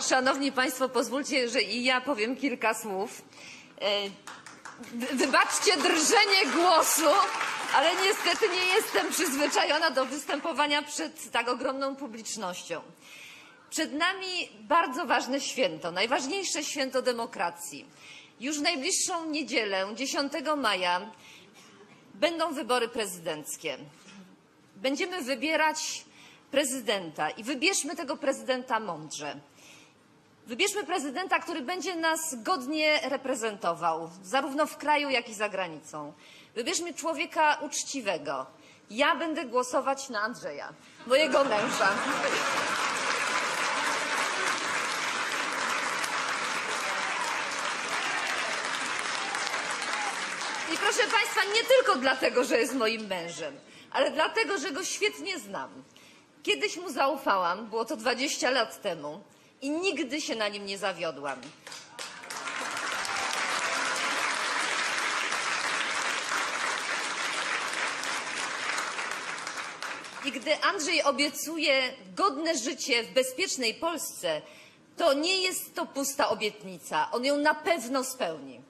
Szanowni Państwo, pozwólcie, że i ja powiem kilka słów. E, wy- Wybaczcie drżenie głosu, ale niestety nie jestem przyzwyczajona do występowania przed tak ogromną publicznością. Przed nami bardzo ważne święto, najważniejsze święto demokracji. Już w najbliższą niedzielę, 10 maja, będą wybory prezydenckie. Będziemy wybierać prezydenta i wybierzmy tego prezydenta mądrze. Wybierzmy prezydenta, który będzie nas godnie reprezentował, zarówno w kraju, jak i za granicą. Wybierzmy człowieka uczciwego. Ja będę głosować na Andrzeja, mojego męża. I proszę Państwa, nie tylko dlatego, że jest moim mężem, ale dlatego, że go świetnie znam. Kiedyś mu zaufałam, było to 20 lat temu i nigdy się na nim nie zawiodłam. I gdy Andrzej obiecuje godne życie w bezpiecznej Polsce, to nie jest to pusta obietnica. On ją na pewno spełni.